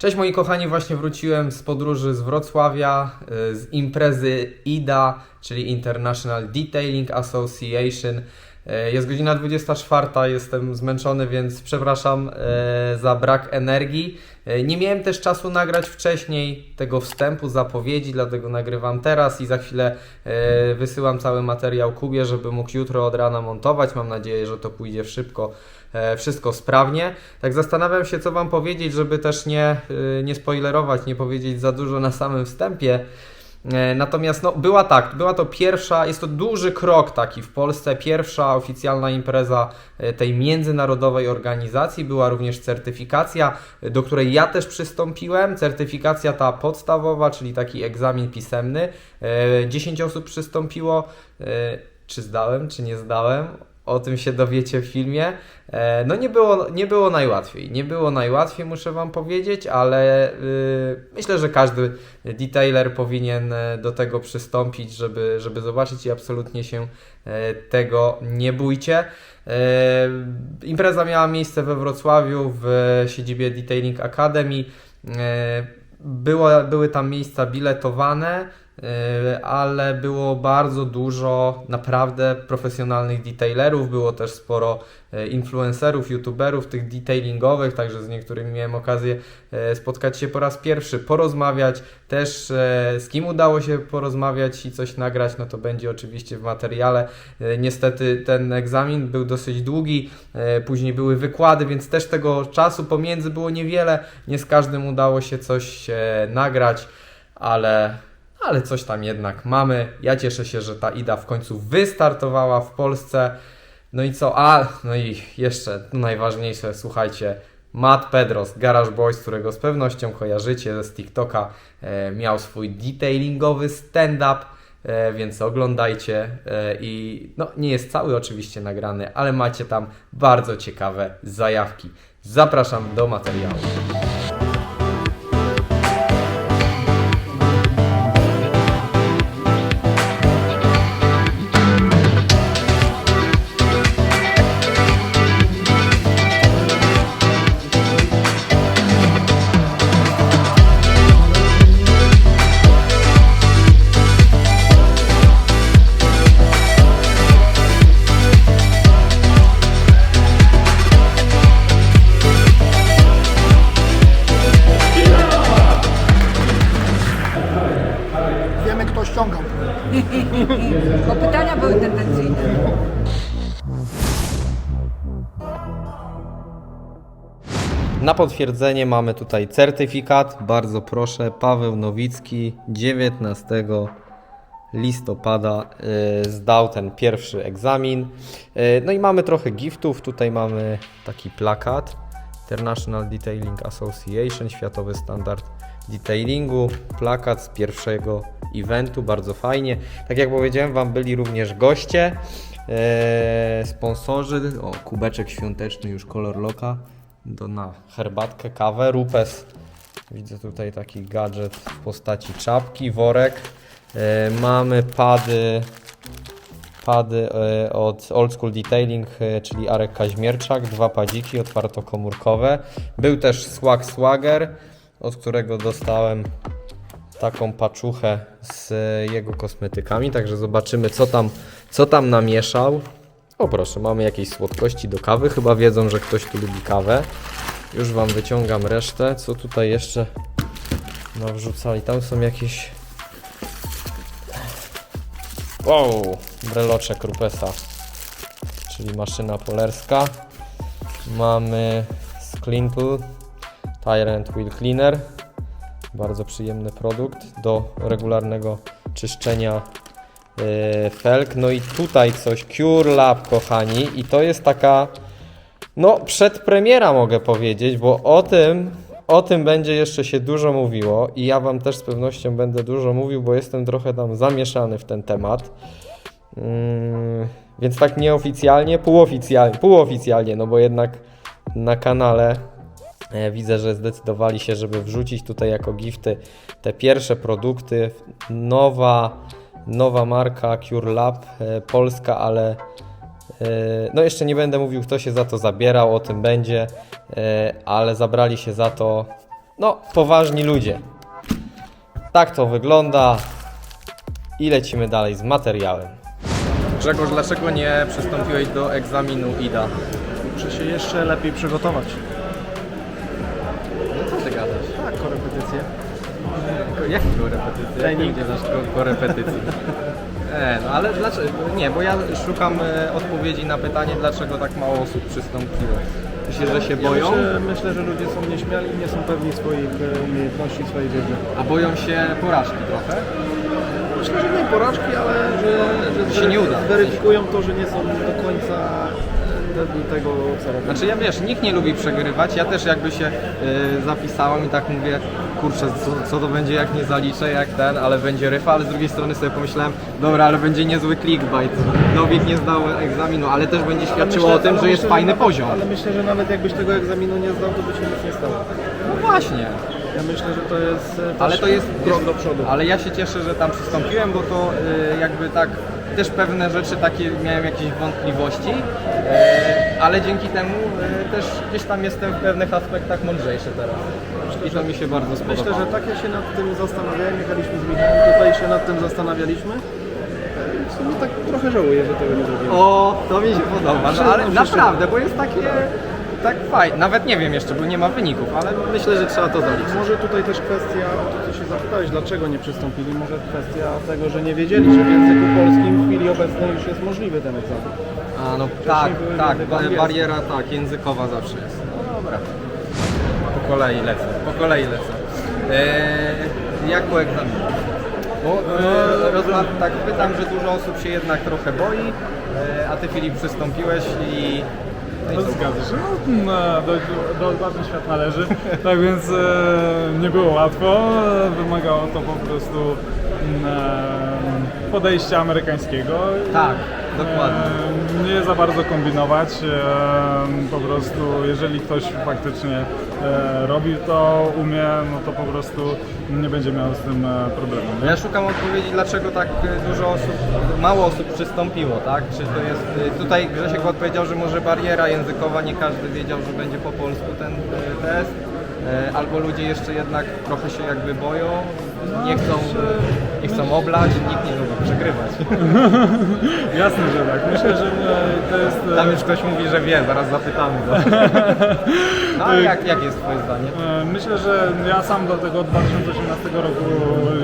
Cześć moi kochani, właśnie wróciłem z podróży z Wrocławia, y, z imprezy IDA, czyli International Detailing Association. Y, Jest godzina 24, jestem zmęczony, więc przepraszam y, za brak energii. Nie miałem też czasu nagrać wcześniej tego wstępu, zapowiedzi, dlatego nagrywam teraz i za chwilę wysyłam cały materiał Kubie, żeby mógł jutro od rana montować. Mam nadzieję, że to pójdzie szybko, wszystko sprawnie. Tak zastanawiam się, co Wam powiedzieć, żeby też nie, y, nie spoilerować, nie powiedzieć za dużo na samym wstępie. E, Natomiast no, była tak, była to pierwsza, jest to duży krok taki w Polsce, pierwsza oficjalna impreza e, tej międzynarodowej organizacji, była również certyfikacja, e, do której ja też przystąpiłem, certyfikacja ta podstawowa, czyli taki egzamin pisemny, E, 10 osób przystąpiło, E, czy zdałem, czy nie zdałem, o tym się dowiecie w filmie. E, No nie było, nie było najłatwiej. Nie było najłatwiej, muszę Wam powiedzieć, ale y, myślę, że każdy detailer powinien e, do tego przystąpić, żeby, żeby zobaczyć i absolutnie się e, tego nie bójcie. Impreza miała miejsce we Wrocławiu w siedzibie Detailing Academy. Było, były tam miejsca biletowane, ale było bardzo dużo naprawdę profesjonalnych detailerów, było też sporo e, influencerów, youtuberów tych detailingowych, także z niektórymi miałem okazję e, spotkać się po raz pierwszy, porozmawiać, też e, z kim udało się porozmawiać i coś nagrać, no to będzie oczywiście w materiale. E, Niestety ten egzamin był dosyć długi, e, później były wykłady, więc też tego czasu pomiędzy było niewiele, nie z każdym udało się coś e, nagrać, ale ale coś tam jednak mamy. Ja cieszę się, że ta IDA w końcu wystartowała w Polsce. No i co? A, no i jeszcze najważniejsze, słuchajcie. Matt Pedros, Garage Boys, którego z pewnością kojarzycie z TikToka, e, miał swój detailingowy stand-up, e, więc oglądajcie. E, I no, nie jest cały oczywiście nagrany, ale macie tam bardzo ciekawe zajawki. Zapraszam do materiału. Potwierdzenie mamy tutaj certyfikat. Bardzo proszę, Paweł Nowicki 19 listopada y, zdał ten pierwszy egzamin. Y, no i mamy trochę giftów. Tutaj mamy taki plakat International Detailing Association, światowy standard detailingu. Plakat z pierwszego eventu, bardzo fajnie. Tak jak powiedziałem, Wam byli również goście. e, sponsorzy, o kubeczek świąteczny już kolor loka do, na herbatkę, kawę, rupes. Widzę tutaj taki gadżet w postaci czapki, worek. E, mamy pady, pady e, od Old School Detailing, e, czyli Arek Kaźmierczak, dwa padziki otwartokomórkowe. Był też Swag Swagger, od którego dostałem taką paczuchę z jego kosmetykami, także zobaczymy co tam, co tam namieszał. O proszę, mamy jakieś słodkości do kawy, chyba wiedzą, że ktoś tu lubi kawę. Już Wam wyciągam resztę, co tutaj jeszcze nawrzucali. Tam są jakieś... Wow, breloczek Rupesa, czyli maszyna polerska. Mamy Sklintle Tire and Wheel Cleaner. Bardzo przyjemny produkt do regularnego czyszczenia yy, felg. No i tutaj coś Cure Lab, kochani, i to jest taka no przedpremiera mogę powiedzieć, bo o tym o tym będzie jeszcze się dużo mówiło i ja wam też z pewnością będę dużo mówił, bo jestem trochę tam zamieszany w ten temat. Mm, więc tak nieoficjalnie, półoficjalnie, półoficjalnie, no bo jednak na kanale E, Widzę, że zdecydowali się, żeby wrzucić tutaj jako gifty te pierwsze produkty. Nowa, nowa marka Cure Lab, e, polska, ale e, no jeszcze nie będę mówił, kto się za to zabierał, o tym będzie, e, ale zabrali się za to no, poważni ludzie. Tak to wygląda i lecimy dalej z materiałem. Grzegorz, dlaczego nie przystąpiłeś do egzaminu IDA? Muszę się jeszcze lepiej przygotować. No co ty gadasz? Tak, korepetycje. Jakie korepetycje? Trening. Znasz ko- korepetycji? E, no ale dlaczego? Nie, bo ja szukam e, odpowiedzi na pytanie, dlaczego tak mało osób przystąpiło. Myślisz, że się boją? Ja myślę, myślę, że ludzie są nieśmiali i nie są pewni swoich e, umiejętności, swojej wiedzy. A boją się porażki trochę? Myślę, że nie porażki, ale że, że Się nie uda. weryfikują to, że nie są do końca pewni tego, co robią. Znaczy ja wiesz, nikt nie lubi przegrywać, ja też jakby się y, zapisałem i tak mówię, kurczę, co, co to będzie jak nie zaliczę, jak ten, ale będzie ryfa, ale z drugiej strony sobie pomyślałem, dobra, ale będzie niezły clickbait, Nowik nie zdał egzaminu, ale też będzie świadczyło Myślę- o tym, że jest myślę, fajny nawet, poziom. Ale myślę, że nawet jakbyś tego egzaminu nie zdał, to by się nic nie stało. No właśnie. Ja myślę, że to jest e, też Ale to jest krok do przodu. Ale ja się cieszę, że tam przystąpiłem, bo to y, jakby tak też pewne rzeczy takie miałem jakieś wątpliwości, y, ale dzięki temu y, też gdzieś tam jestem w pewnych aspektach mądrzejszy teraz. I to mi się bardzo spodobało. Myślę, że tak ja się nad tym zastanawiałem, jechaliśmy z Michałem, tutaj się nad tym zastanawialiśmy. W sumie tak trochę żałuję, że tego nie zrobiłem. O, to mi się podoba, no, ale naprawdę, bo jest takie tak fajne. Nawet nie wiem jeszcze, bo nie ma wyników, ale myślę, że trzeba to zaliczyć. Może tutaj też kwestia, o to co się zapytałeś, dlaczego nie przystąpili, może kwestia tego, że nie wiedzieli, że w języku polskim w chwili obecnej już jest możliwy ten egzamin. A no tak, były tak, język ba- angielski. bariera tak, językowa zawsze jest. No dobra. Po kolei lecę, po kolei lecę. Eee, jak po egzaminie? Bo e, rozma- tak pytam, że dużo osób się jednak trochę boi, e, a ty Filip przystąpiłeś i... No zgadza się. No, do, do odważny świat należy. Tak więc e, nie było łatwo. Wymagało to po prostu mm, e, podejścia amerykańskiego. Tak, dokładnie. E, nie za bardzo kombinować. E, po prostu, jeżeli ktoś faktycznie e, robi to, umie, no to po prostu nie będzie miał z tym e, problemu. Nie? Ja szukam odpowiedzi, dlaczego tak e, dużo osób, mało osób przystąpiło, tak? Czy to jest, e, tutaj Grzesiek odpowiedział, że może bariera językowa, nie każdy wiedział, że będzie po polsku ten test, albo ludzie jeszcze jednak trochę się jakby boją, nie chcą, nie chcą oblać, nikt nie lubi przegrywać. Jasne, że tak. Myślę, że e, to jest... e, Tam już ktoś mówi, że wie, zaraz zapytamy go. No ale jak, jak jest twoje zdanie? E, Myślę, że ja sam do tego 2018 roku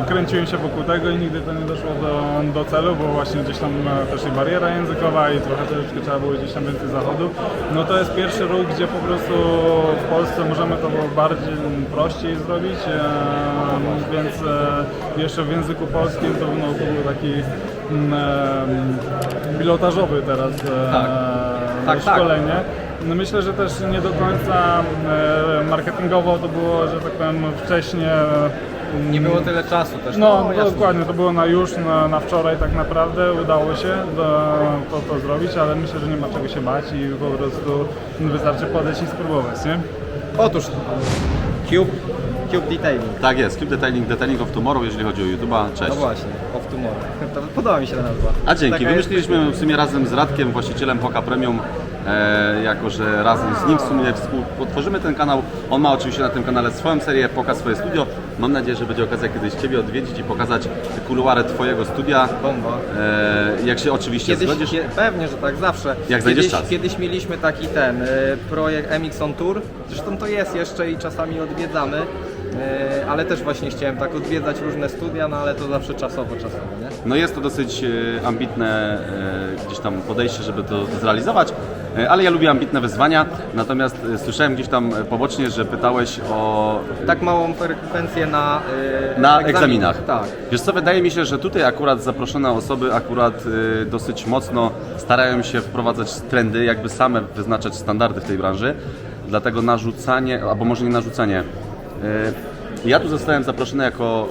kręciłem się wokół tego i nigdy to nie doszło do, do celu, bo właśnie gdzieś tam e, też i bariera językowa i trochę troszeczkę trzeba było gdzieś tam więcej zachodu. No to jest pierwszy ruch, gdzie po prostu w Polsce możemy to bardziej prościej zrobić, e, więc e, jeszcze w języku polskim to, no, był taki mm, e, pilotażowy teraz Tak. Tak, tak. szkolenie. No myślę, że też nie do końca marketingowo to było, że tak powiem, wcześniej. e, Nie było tyle czasu też. No, jasne. dokładnie, to było na już, na, na wczoraj tak naprawdę udało się do, to, to zrobić, ale myślę, że nie ma czego się bać i po prostu wystarczy podejść i spróbować, nie? Otóż Cube, Cube Detailing. Tak jest, Cube Detailing, Detailing of Tomorrow, jeżeli chodzi o YouTube'a. Cześć. No właśnie, Off Tomorrow. To Podoba mi się ta nazwa. A dzięki, Taka wymyśliliśmy w sumie razem z Radkiem, właścicielem Poka Premium, e, jako że razem z nim w sumie współtworzymy ten kanał. On ma oczywiście na tym kanale swoją serię, Poka swoje studio. Mam nadzieję, że będzie okazja kiedyś Ciebie odwiedzić i pokazać kuluary Twojego studia. Bomba. E, jak się oczywiście Kiedyś, zgodzisz. kie, pewnie, że tak, zawsze. Jak znajdziesz kiedyś, czas. Kiedyś mieliśmy taki ten y, projekt MX on Tour, zresztą to jest jeszcze i czasami odwiedzamy, y, ale też właśnie chciałem tak odwiedzać różne studia, no ale to zawsze czasowo, czasowo, nie? No jest to dosyć e, ambitne e, gdzieś tam podejście, żeby to zrealizować, e, ale ja lubię ambitne wyzwania. Natomiast e, słyszałem gdzieś tam e, pobocznie, że pytałeś o Tak małą frekwencję na, y, Na egzaminach. Tak. Wiesz co, wydaje mi się, że tutaj akurat zaproszone osoby akurat y, dosyć mocno starają się wprowadzać trendy, jakby same wyznaczać standardy w tej branży. Dlatego narzucanie, albo może nie narzucanie. y, ja tu zostałem zaproszony jako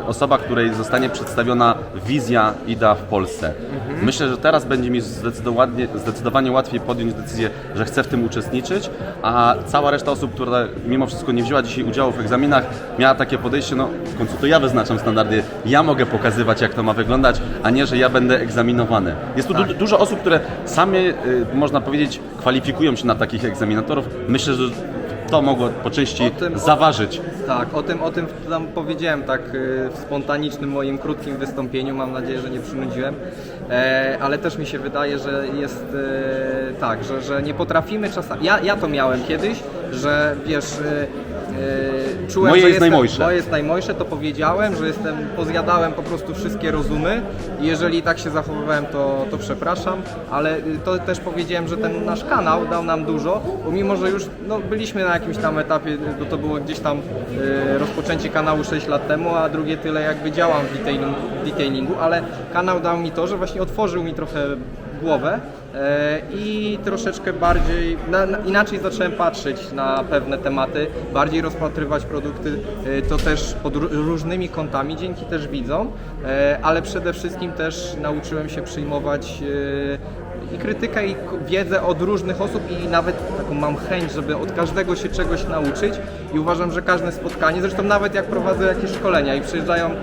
y, osoba, której zostanie przedstawiona wizja IDA w Polsce. Myślę, że teraz będzie mi zdecydowanie, zdecydowanie łatwiej podjąć decyzję, że chcę w tym uczestniczyć, a cała reszta osób, która mimo wszystko nie wzięła dzisiaj udziału w egzaminach, miała takie podejście, no w końcu to ja wyznaczam standardy, ja mogę pokazywać, jak to ma wyglądać, a nie, że ja będę egzaminowany. Jest tu du- dużo osób, które same, y, można powiedzieć, kwalifikują się na takich egzaminatorów. Myślę, że to mogło po części tym- zaważyć. Tak, o tym, o tym tam powiedziałem tak y, w spontanicznym moim krótkim wystąpieniu. Mam nadzieję, że nie przynudziłem. E, ale też mi się wydaje, że jest e, tak, że, że nie potrafimy czasami. Ja, ja to miałem kiedyś, że wiesz. E, e, czułem, Moje że jest jestem, najmojsze. Moje jest najmojsze, to powiedziałem, że jestem, pozjadałem po prostu wszystkie rozumy i jeżeli tak się zachowywałem, to, to przepraszam, ale y, to też powiedziałem, że ten nasz kanał dał nam dużo, bo mimo, że już no, byliśmy na jakimś tam etapie, bo to było gdzieś tam y, rozpoczęcie kanału 6 lat temu, a drugie tyle jakby działam w detailingu, detailingu, ale kanał dał mi to, że właśnie otworzył mi trochę głowę i troszeczkę bardziej, na, na, inaczej zacząłem patrzeć na pewne tematy, bardziej rozpatrywać produkty, e, to też pod ró- różnymi kątami, dzięki też widzom, e, ale przede wszystkim też nauczyłem się przyjmować e, i krytykę, i wiedzę od różnych osób i nawet taką mam chęć, żeby od każdego się czegoś nauczyć i uważam, że każde spotkanie, zresztą nawet jak prowadzę jakieś szkolenia i przyjeżdżają e,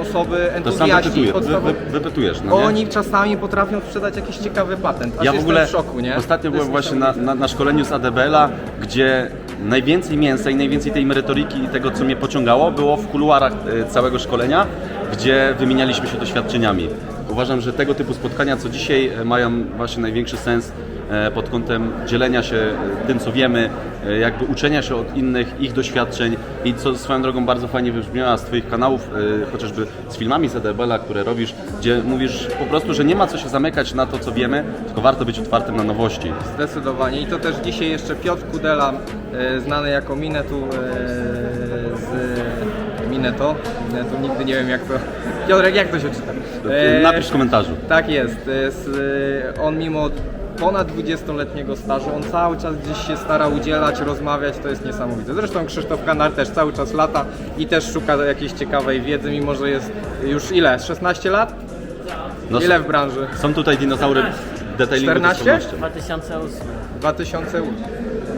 osoby, To sam entuzjaści, wypytuje, wy, podstawowe- wy, wypytujesz, no nie? oni czasami potrafią sprzedać jakiś ciekawy patent. Aż Ja w ogóle w szoku, nie? ostatnio To byłem jest właśnie na, na, na szkoleniu z ADBL-a, gdzie najwięcej mięsa i najwięcej tej merytoryki i tego, co mnie pociągało, było w kuluarach e, całego szkolenia, gdzie wymienialiśmy się doświadczeniami. Uważam, że tego typu spotkania, co dzisiaj e, mają właśnie największy sens e, pod kątem dzielenia się e, tym, co wiemy, jakby uczenia się od innych, ich doświadczeń i co swoją drogą bardzo fajnie wybrzmiała z Twoich kanałów, chociażby z filmami z ADBL-a, które robisz, gdzie mówisz po prostu, że nie ma co się zamykać na to, co wiemy, tylko warto być otwartym na nowości. Zdecydowanie. I to też dzisiaj jeszcze Piotr Kudela, znany jako Minetu z Mineto. Minetu, nigdy nie wiem jak to... Piotrek, jak to się czyta? E, Napisz w komentarzu. Tak jest. E, e, on mimo ponad 20-letniego stażu, on cały czas gdzieś się stara udzielać, rozmawiać, to jest niesamowite. Zresztą Krzysztof Kanar też cały czas lata i też szuka jakiejś ciekawej wiedzy, mimo że jest już ile? 16 lat? No, Ile w branży? Są tutaj dinozaury detailingu 14? z pewnością. 2008.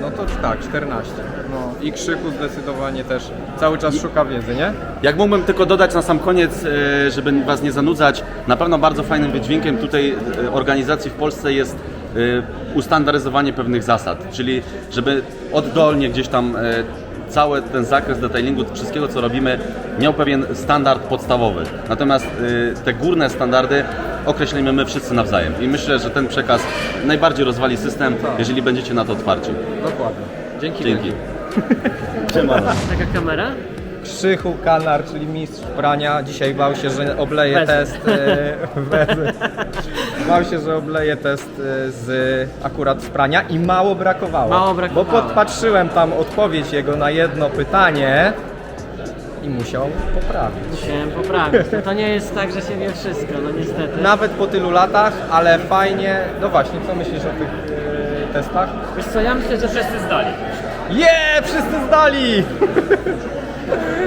2000 No to tak, 14. No i Krzyku zdecydowanie też cały czas szuka wiedzy, nie? Jak mógłbym tylko dodać na sam koniec, e, żeby Was nie zanudzać, na pewno bardzo fajnym wydźwiękiem tutaj e, organizacji w Polsce jest e, ustandaryzowanie pewnych zasad, czyli żeby oddolnie gdzieś tam cały ten zakres detailingu, wszystkiego co robimy, miał pewien standard podstawowy. Natomiast te górne standardy określimy my wszyscy nawzajem. I myślę, że ten przekaz najbardziej rozwali system, jeżeli będziecie na to otwarci. Dokładnie. Dzięki. Dzięki. Taka kamera? Krzychu Kanar, czyli mistrz prania, dzisiaj bał się, że obleje Bez. test. E, bez. Bał się, że obleje test e, z akurat z prania i mało brakowało. Mało brakowało. Bo podpatrzyłem tam odpowiedź jego na jedno pytanie i musiał poprawić. Musiałem poprawić. No to nie jest tak, że się wie wszystko, no niestety. Nawet po tylu latach, ale fajnie. No właśnie, co myślisz o tych e, testach? Wiesz co, ja myślę, że wszyscy zdali. Je, wszyscy zdali!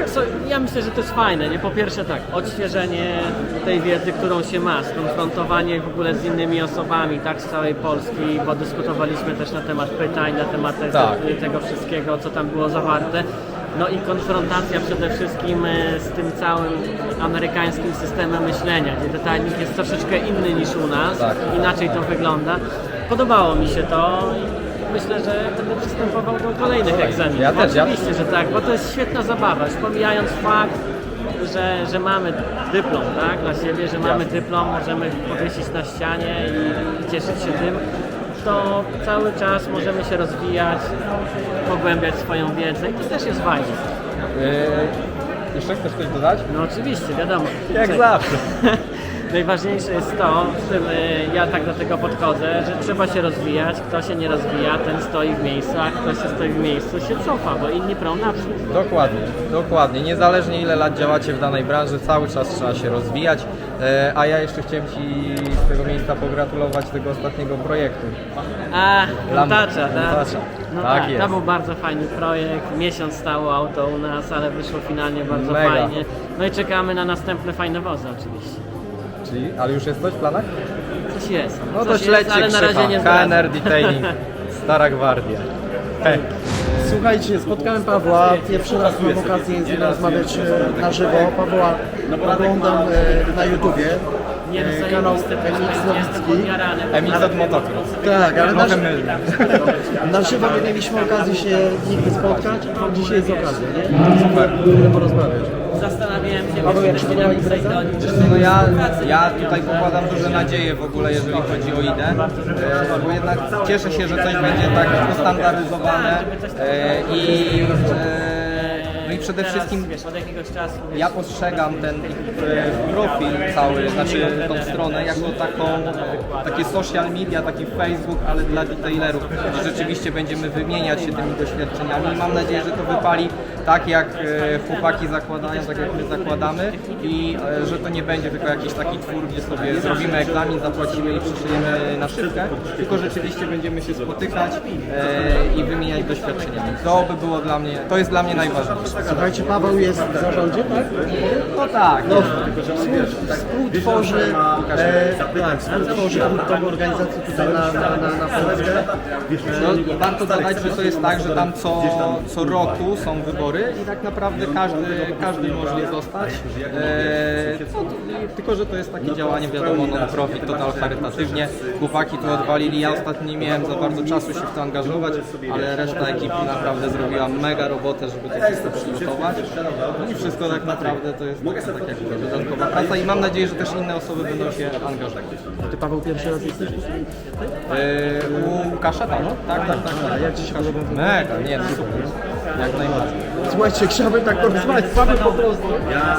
Co, ja myślę, że to jest fajne, nie? Po pierwsze tak, odświeżenie tej wiedzy, którą się ma, skonfrontowanie w ogóle z innymi osobami, tak, z całej Polski, bo dyskutowaliśmy też na temat pytań, na temat te, Tak. tego wszystkiego, co tam było zawarte. No i konfrontacja przede wszystkim e, z tym całym amerykańskim systemem myślenia, gdzie detailing jest troszeczkę inny niż u nas, Tak. inaczej to wygląda. Podobało mi się to i myślę, że będę przystępował do kolejnych egzaminów. Ja też, ja- Oczywiście, że tak, bo to jest świetna zabawa. Już pomijając fakt, że, że mamy dyplom tak, dla siebie, że mamy dyplom, możemy powiesić na ścianie i cieszyć się tym, to cały czas możemy się rozwijać, pogłębiać swoją wiedzę i to też jest fajne. E, jeszcze chcesz coś dodać? No oczywiście, wiadomo. Jak Czekaj. zawsze. Najważniejsze jest to, w czym y, ja tak do tego podchodzę, że trzeba się rozwijać. Kto się nie rozwija, ten stoi w miejscu, a kto się stoi w miejscu, się cofa, bo inni prą naprzód. Dokładnie, dokładnie. Niezależnie ile lat działacie w danej branży, cały czas trzeba się rozwijać. E, a ja jeszcze chciałem Ci z tego miejsca pogratulować tego ostatniego projektu. A, Montacza, tak? No Tak tak, jest. to był bardzo fajny projekt. Miesiąc stało auto u nas, ale wyszło finalnie bardzo Mega. fajnie. No i czekamy na następne fajne wozy oczywiście. Czyli, ale już jest coś w planach? Coś jest. No coś to jest, śledźcie ale na razie nie. KNR Detailing, Stara Gwardia. Hej. Słuchajcie, spotkałem Pawła, pierwszy raz mam okazję z nim rozmawiać e, na żywo. Pawła oglądam e, na YouTubie. Nie, e, no kanał Emil podjarany. Emil od motocross. Tak, ale na, Trochę mylne. na żywo nie mieliśmy okazji się nigdy spotkać, a dzisiaj jest okazja, nie? Super. Porozmawiać. Zastanawiałem się, Paweł, jak czy się nie podoba impreza? no ja, ja tutaj pokładam duże nadzieje w ogóle, jeżeli chodzi o IDE, e, bo jednak cieszę się, że coś będzie tak ustandaryzowane e, i, e, no i przede Teraz, wszystkim wiesz, od jakiegoś czasu wiesz, ja postrzegam ten ich e, profil cały, znaczy tą stronę jako taką, takie social media, taki Facebook, ale dla detailerów. Rzeczywiście będziemy wymieniać się tymi doświadczeniami i mam nadzieję, że to wypali tak jak e, chłopaki zakładają, tak jak my zakładamy i e, że to nie będzie tylko jakiś taki twór, gdzie sobie zrobimy egzamin, zapłacimy i przyszyjemy na szybkę, tylko rzeczywiście będziemy się spotykać e, i wymieniać doświadczeniami. To by było dla mnie, to jest dla mnie najważniejsze. Słuchajcie, Paweł jest w zarządzie, tak? No tak, No, współtworzy, e, tak, współtworzy tą organizację tutaj na, na, na, na Polskę. No, warto dodać, że to jest tak, że tam co, co roku są wybory i tak naprawdę każdy, każdy może zostać. E, no, tylko, że to jest takie działanie, wiadomo, non-profit, total charytatywnie. Chłopaki tu odwalili, ja ostatnio nie miałem za bardzo czasu się w to angażować, ale reszta ekipy naprawdę zrobiła mega robotę, żeby to wszystko przygotować. No I wszystko tak naprawdę to jest taka, tak jak mówię, dodatkowa praca i mam nadzieję, że też inne osoby będą się angażować. Ty Paweł pierwszy raz jesteś tutaj? E, u Łukasza tam? Tak, tak, tak. A jak Ci się podoba? Mega, nie, no super. Jak najbardziej. Słuchajcie, chciałbym tak porozmawiać z Paweł po prostu.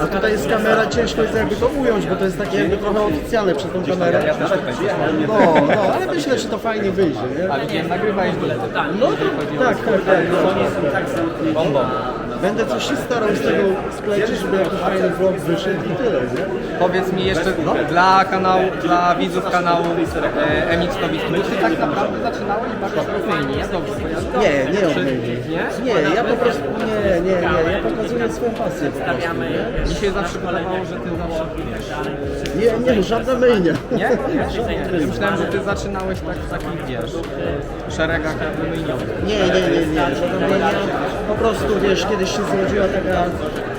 A tutaj jest kamera, ciężko jest jakby to ująć, bo to jest takie jakby trochę oficjalne przez tą kamerę. No, no, ale myślę, że to fajnie wyjdzie, nie? Ale nie nagrywałeś do No to tak, tak, tak. Bombą. Będę coś się starał z tego sklecić, żeby jakiś fajny vlog wyszedł i tyle, nie? Powiedz mi jeszcze dla kanału, dla widzów kanału e, MX Nowicki, bo ty tak naprawdę zaczynałeś bardzo ja dobrze kojarzę? Nie, nie od Nie? Nie, ja po prostu, nie, nie, nie, ja pokazuję swoją pasję po prostu, nie? Mi się zawsze wydawało, że ty zawsze Nie, nie, żadna myjnia. Nie? Ja myślałem, że ty zaczynałeś tak w takich, wiesz, szeregach wymieniowych. Nie, nie, nie, nie, żadna myjnia. Po prostu, wiesz, kiedyś się zrodziła taka, tak,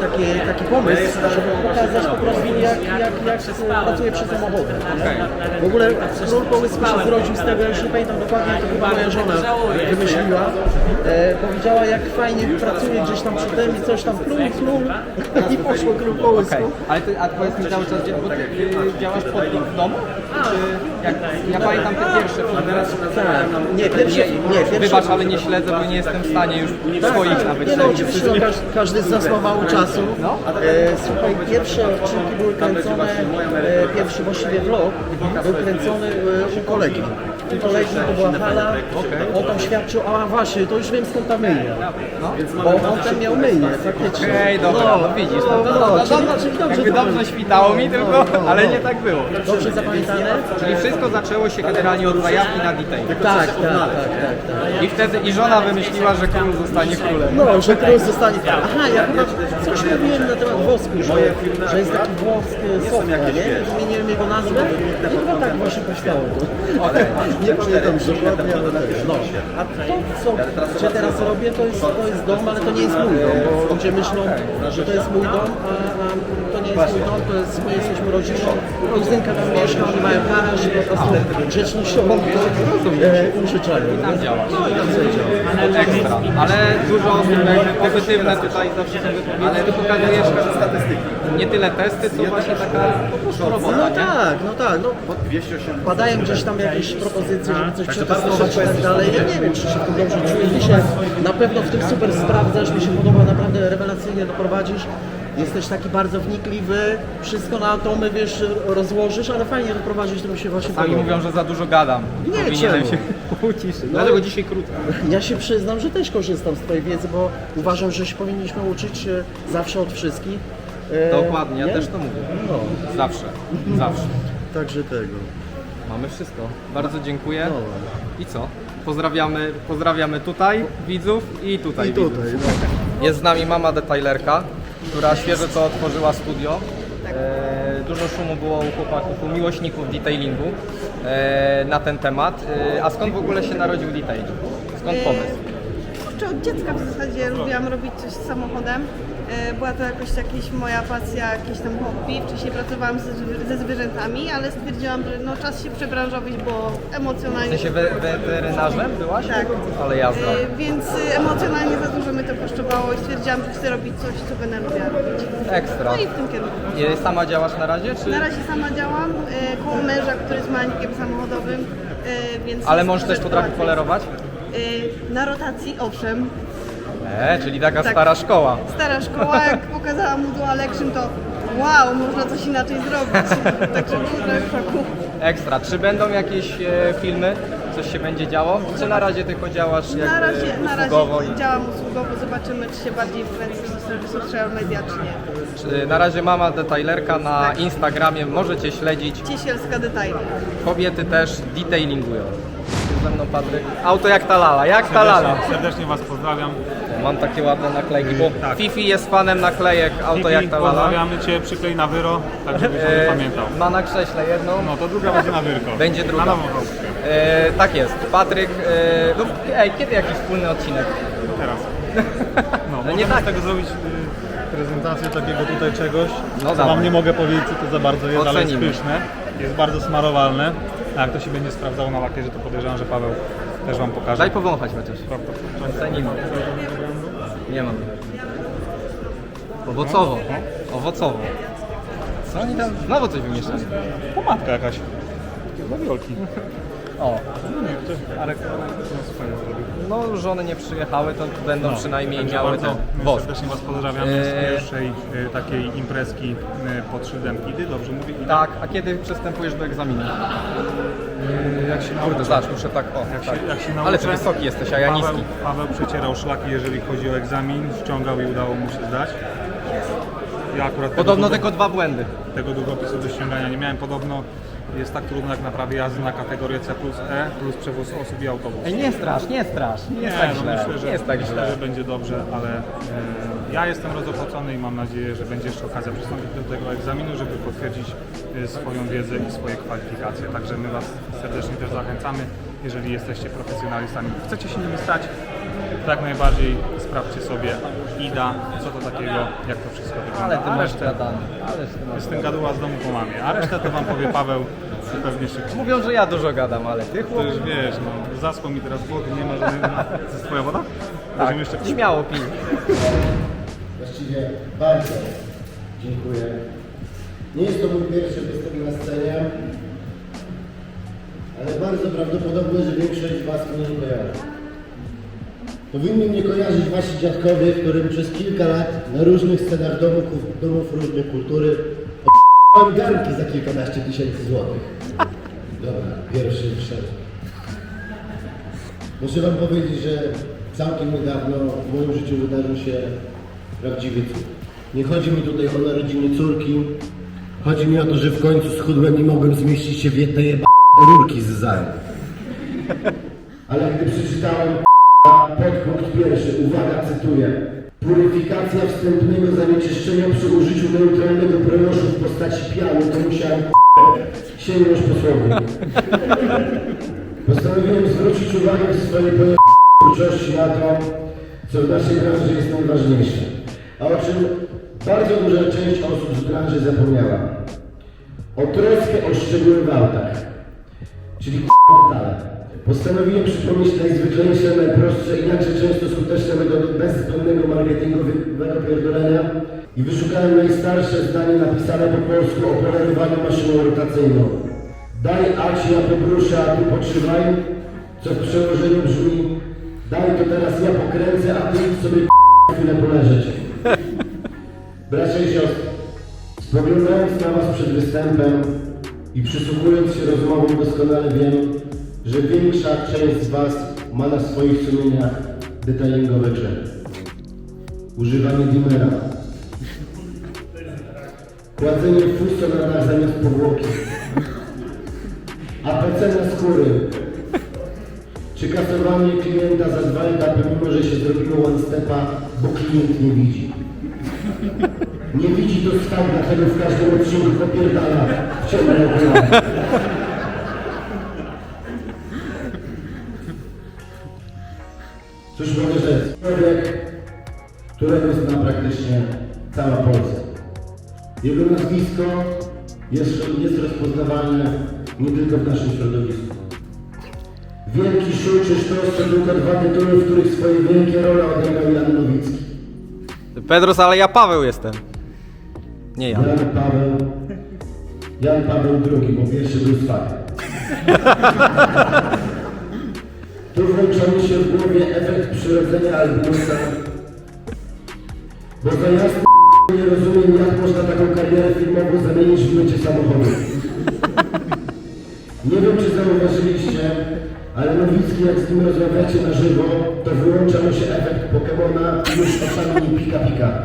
taki, taki pomysł, żeby pokazać po prostu jak, jak, jak pracuje przy samochodach. W ogóle król pomysł się zrodził z tego, ja już nie pamiętam dokładnie, to chyba moja żona wymyśliła. E, powiedziała jak fajnie pracuje gdzieś tam przy tym i coś tam król, król i poszło król pomysłu. Okej, ale ty, a powiedz mi cały czas, gdzie- bo ty, działasz pod, w domu? Czy jak, ja pamiętam te pierwsze filmy. Tak, nie, pierwszy, nie, pierwszy, Wybacz, ale nie śledzę, bo nie jestem w stanie już swoich nawet Nie no, śledzić. oczywiście no, każdy, każdy z nas ma mało czasu. E, słuchaj, pierwsze odcinki były kręcone, e, pierwszy właściwie vlog był kręcony e, u kolegi. U kolegi to była hala, on tam świadczył, a właśnie, to już wiem skąd ta myjnia. Bo on tam miał myjnię, faktycznie. Okej, dobra, no, widzisz, no, no, no, no, czyli- no, czyli dobrze jakby dobrze świtało mi tylko, No, no, ale no. nie tak było. Dobrze zapamiętane? Czyli wszystko zaczęło się generalnie od zajawki na detail. Tak, tak, tak, tak. tak. I wtedy i żona wymyśliła, że król zostanie królem. No, że król zostanie. Aha, ja chyba coś mówiłem na temat wosku, że, że jest taki włoski sofka, nie? Zmieniłem jego nazwę i chyba tak właśnie powstało. Nie pamiętam dokładnie, ale tak. No. A to, co gdzie teraz robię, to jest, to jest dom, ale to nie jest mój dom, bo ludzie myślą, że to jest mój dom, a, a jest mój dom, to jest, my jesteśmy rodziną, kuzynka tam mieszka, oni mają garaż i po prostu grzecznościowo e, użyczają. Tam działa. No i tam sobie działa. Ekstra. Ale dużo osób jakby pozytywne tutaj zawsze są wypowiedzi. Ale ty pokazujesz statystyki. Nie tyle testy, co właśnie taka po prostu robota, No nie? tak, no tak, no padają gdzieś tam jakieś propozycje, żeby coś przetestować i tak dalej. Ja nie wiem, czy się w tym dobrze czuję. Ty się na pewno w tym super sprawdzasz, mi się podoba, naprawdę rewelacyjnie to prowadzisz. Jesteś taki bardzo wnikliwy, wszystko na atomy, wiesz, rozłożysz, ale fajnie to prowadzisz, to mi się właśnie Sami podoba. mówią, że za dużo gadam. Nie, Powinienem czemu? się uciszyć. Dlatego dzisiaj krótko. Ja się przyznam, że też korzystam z Twojej wiedzy, bo uważam, że się powinniśmy uczyć się zawsze od wszystkich. E, Dokładnie, ja nie? też to mówię. No, Zawsze. Zawsze. także tego. Mamy wszystko. Bardzo dziękuję. No. I co? Pozdrawiamy, pozdrawiamy tutaj widzów i tutaj I widzów. tutaj, no. Jest z nami mama detailerka, która świeżo co otworzyła studio. E, dużo szumu było u chłopaków, u miłośników detailingu e, na ten temat. E, a skąd w ogóle się narodził detailing? Skąd pomysł? jeszcze od dziecka w zasadzie lubiłam robić coś z samochodem. E, Była to jakoś jakieś moja pasja, jakieś tam hobby. Wcześniej pracowałam ze, ze zwierzętami, ale stwierdziłam, że no czas się przebranżowić, bo W emocjonalnie... sensie we, weterynarzem byłaś? Tak. Ale jazda. E, Więc e, emocjonalnie za dużo mnie to kosztowało i stwierdziłam, że chcę robić coś, co będę lubiła robić. Ekstra. No i w tym kierunku. I Sama działasz na razie, czy? Na razie sama działam e, koło męża, który jest mechanikiem samochodowym, e, więc... Ale jest mąż też potrafi łatwiej. polerować? E, Na rotacji, owszem. E, czyli taka Tak. stara szkoła. Stara szkoła, jak pokazałam mu dual action, to wow, można coś inaczej zrobić. Także był trochę w szoku. Ekstra. Czy będą jakieś e, filmy? Coś się będzie działo? Czy na razie tylko działasz jakby Na razie, na usługowo razie i- działam usługowo, zobaczymy czy się bardziej wkręcę w social- social media, czy nie. Czy na razie mama detailerka na Tak. Instagramie, możecie śledzić. Ciesielska detailing. Kobiety też detailingują. Jest ze mną Patryk. Auto jak ta lala, jak ta lala. Serdecznie Was pozdrawiam. Mam takie ładne naklejki, bo Tak. Fifi jest fanem naklejek auto jak ta lala. pozdrawiamy Cię, przyklej na wyro, tak żebyś o tym E, pamiętał. ma na krześle jedną. No to druga będzie na wyrko. Będzie druga. Na nową chałupkę. E, tak jest. Patryk, e, no, ej, kiedy jakiś wspólny odcinek? Teraz. No, nie możemy tak. z tego zrobić y, Prezentację takiego tutaj czegoś, No co dawaj. wam nie mogę powiedzieć, co to za bardzo jest, ale jest Ocenimy. pyszne. Jest bardzo smarowalne. A jak to się będzie sprawdzało na lakierze, to podejrzewam, że Paweł też wam pokaże. Daj powąchać chociaż. Ocenimy. Nie mam. Owocowo. Owocowo. Co oni tam? Znowu coś wymieszali. Pomadka jakaś. Dla wiolki. O, Arek no, no żony nie przyjechały, to będą No, przynajmniej miały bardzo ten wosk. serdecznie Was pozdrawiamy z Eee. pierwszej e, takiej imprezki e, pod szyldem Idy, dobrze mówię? Ida? Tak, a kiedy przystępujesz do egzaminu? E, Jak się Kurde, nauczę. zobacz, muszę tak, o, Jak tak. się, jak się nauczę, Ale ty wysoki jesteś, a ja Paweł, niski. Paweł przecierał szlaki, jeżeli chodzi o egzamin, ściągał i udało mu się zdać. Ja akurat Podobno tego, tylko dwa błędy. tego długopisu do ściągania nie miałem. Podobno jest tak trudno jak na prawie jazdy na kategorię C plus E plus przewóz osób i autobus. Ej, nie strasz, nie strasz. Nie, jest tak no źle. myślę, że, nie jest tak myślę, źle. że będzie dobrze, ale e, ja jestem rozopocony i mam nadzieję, że będzie jeszcze okazja przystąpić do tego egzaminu, żeby potwierdzić e, swoją wiedzę i swoje kwalifikacje. Także my Was serdecznie też zachęcamy, jeżeli jesteście profesjonalistami, chcecie się nimi stać, to jak najbardziej sprawdźcie sobie IDA, co to takiego, jak to wszystko wygląda. Ale ty A masz resztę- ty masz Jestem gaduła z domu po mamie, a resztę to Wam powie Paweł pewnie szybciej. Mówią, że ja dużo gadam, ale ty To chłop... już wiesz, no, zaschło mi teraz wody, nie ma żadnej... To jest Twoja woda? Tak, Będziemy jeszcze pić? śmiało pij. Właściwie bardzo dziękuję. Nie jest to mój pierwszy występ na scenie, ale bardzo prawdopodobne, że większość z Was mnie nie kojarzy. Powinni mnie kojarzyć Wasi dziadkowie, którym przez kilka lat na różnych scenach domów, domów różnej kultury o***ałem garnki za kilkanaście tysięcy złotych. Dobra, pierwszy wszedł. Muszę Wam powiedzieć, że całkiem niedawno w moim życiu wydarzył się prawdziwy cud. Nie chodzi mi tutaj o narodziny córki. Chodzi mi o to, że w końcu schudłem i mogłem zmieścić się w jednej jeba rurki z zajm. Ale gdy przeczytałem podpunkt pierwszy, uwaga, cytuję. Puryfikacja wstępnego zanieczyszczenia przy użyciu neutralnego proloszu w postaci piany, to musiałem sięgnąć po słownik. Postanowiłem zwrócić uwagę w swojej twórczości na to, co w naszej branży jest najważniejsze, a o czym bardzo duża część osób z branży zapomniała. O troskę o szczegóły w autach, czyli detale. Postanowiłem przypomnieć najzwyklejsze, najprostsze i jakże często skuteczne metody bezwzględnego marketingowego pierdolenia i wyszukałem najstarsze zdanie napisane po polsku o polerowaniu maszyną rotacyjną. Daj Aci, ja poproszę, a ty poczywaj, co w przełożeniu brzmi Daj to teraz ja pokręcę, a ty sobie chwilę poleżeć. Bracia i siostry, spoglądając na was przed występem i przysłuchując się rozmowom doskonale wiem, że większa część z was ma na swoich sumieniach detailingowe grzechy. Używanie dimera. Kładzenie fustonadach zamiast powłoki. APC na skóry. Czy kasowanie klienta za dwa etapy, mimo że się zrobiło one stepa, bo klient nie widzi. Nie widzi to stał, dlatego w każdym odcinku popierdala w ciemne okulary. Cóż mogę rzec? którego zna praktycznie cała Polska. Jego nazwisko jest, jest rozpoznawalne nie tylko w naszym środowisku. Wielki Szulczy Sztos to tylko dwa tytuły, w których swoje wielkie role odegrał Jan Nowicki. Pedros, ale ja Paweł jestem. Nie ja. Jan Paweł, Jan Paweł II, bo pierwszy był z. Tu włącza mi się w głowie efekt przyrodzenia Albinusa, bo za jasne nie rozumiem, jak można taką karierę filmową zamienić w mycie samochodu. Nie wiem, czy zauważyliście, ale Nowicki, jak z nim rozmawiacie na żywo, to wyłącza mu się efekt Pokemona i już oczami pika pika.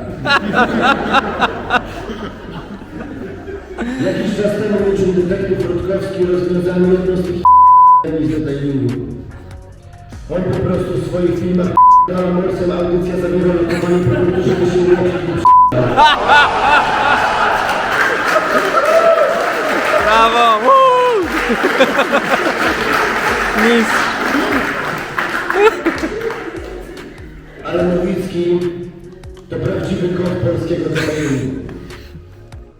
Jakiś czas temu niczym detektyw Rutkowski rozwiązał jedną z tych z detailingu. On po prostu w swoich filmach dała morsem audycja zawiera lokowanie produktu, żeby się ułożyć i Brawo! Nic. Ale Nowicki to prawdziwy kot polskiego detailingu.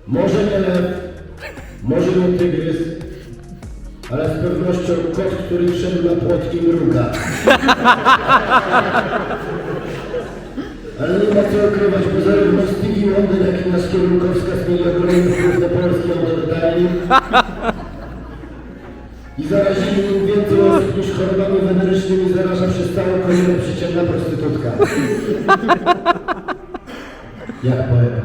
Może nie lew, może nie tygrys, pewnością kot, który wszedł na płot i mruga. Ale nie ma co ukrywać, bo zarówno Stevie Wonder, jak i nasz kierunkowskaz mieli ogromny wpływ na polski autodetailing. I zarazili im więcej osób niż chorobami wenerycznymi zaraża przez całą kolejną przeciętna prostytutka. Jak poeta.